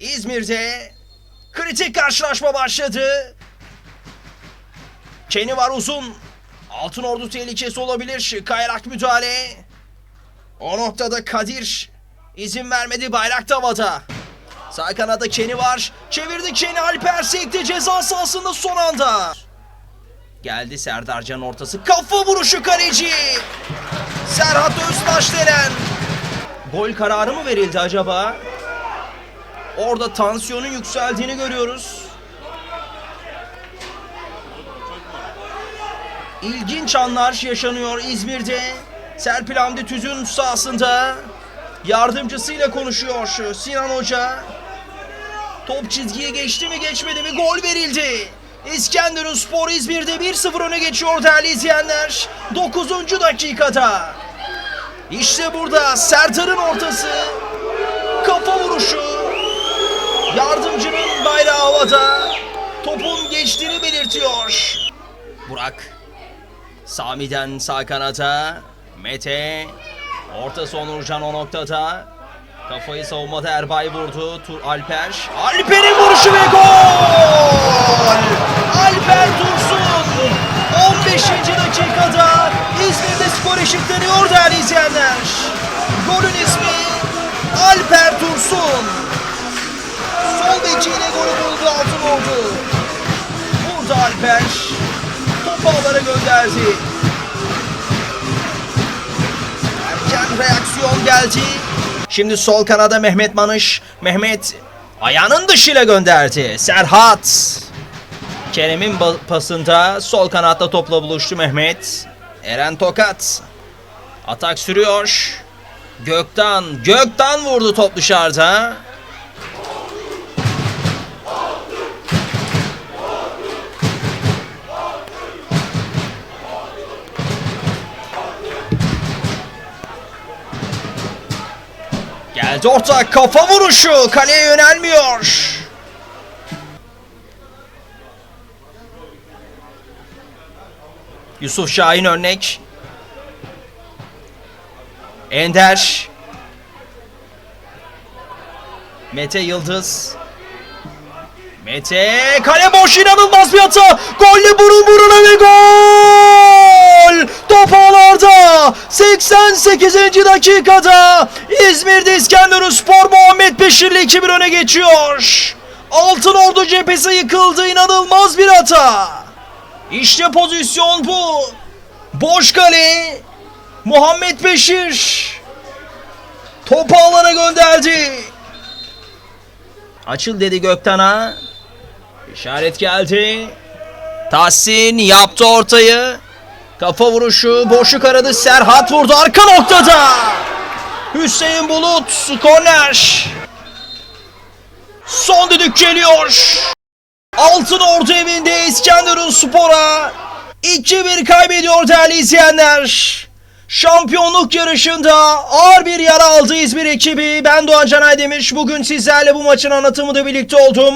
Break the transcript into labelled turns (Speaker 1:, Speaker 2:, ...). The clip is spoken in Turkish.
Speaker 1: İzmir'de kritik karşılaşma başladı. Kenny var uzun. Altın Ordu tehlikesi olabilir. Kayrak müdahale. O noktada Kadir izin vermedi bayrak havada. Sağ kanada Kenny var. Çevirdi Kenny Alper sekti ceza sahasında son anda. Geldi Serdarcan ortası. Kafa vuruşu kaleci. Serhat Öztaş denen. Gol kararı mı verildi acaba? Orada tansiyonun yükseldiğini görüyoruz. İlginç anlar yaşanıyor İzmir'de. Serpil Hamdi Tüzün sahasında yardımcısıyla konuşuyor Sinan Hoca. Top çizgiye geçti mi geçmedi mi gol verildi. İskenderun Spor İzmir'de 1-0 öne geçiyor değerli izleyenler. 9. dakikada. İşte burada Serdar'ın ortası. Kafa vuruşu. Yardımcının bayrağı havada. Topun geçtiğini belirtiyor. Burak. Sami'den sağ kanata. Mete. Orta son Nurcan o noktada. Kafayı savunmada Erbay vurdu. Tur Alper. Alper'in vuruşu ve gol! Alper Dursun. 15. dakikada İzmir'de skor eşitleniyor değerli izleyenler. Golün ismi Alper Dursun. Sol bekiyle golü buldu altın oldu. Burada Alper topu ağlara gönderdi. Erken reaksiyon geldi. Şimdi sol kanada Mehmet Manış. Mehmet ayağının dışıyla gönderdi. Serhat. Kerem'in pasında sol kanatta topla buluştu Mehmet. Eren Tokat. Atak sürüyor. Gökten, Gökten vurdu top dışarıda. Geldi orta kafa vuruşu kaleye yönelmiyor. Yusuf Şahin örnek. Ender. Mete Yıldız. Mete kale boş inanılmaz bir hata. Golle burun buruna ve gol! Top ağlarda 88. dakikada İzmir'de İskenderun Spor Muhammed Beşir'le 2-1 öne geçiyor. Altın Ordu cephesi yıkıldı inanılmaz bir hata. İşte pozisyon bu. Boş kale. Muhammed Beşir. Topu alana gönderdi. Açıl dedi Gökten'a. İşaret geldi. Tahsin yaptı ortayı. Kafa vuruşu boşluk aradı. Serhat vurdu arka noktada. Hüseyin Bulut korner. Son düdük geliyor. Altın Ordu evinde İskenderun Spor'a 2-1 kaybediyor değerli izleyenler. Şampiyonluk yarışında ağır bir yara aldı İzmir ekibi. Ben Doğan Canay Demir. Bugün sizlerle bu maçın anlatımında birlikte oldum.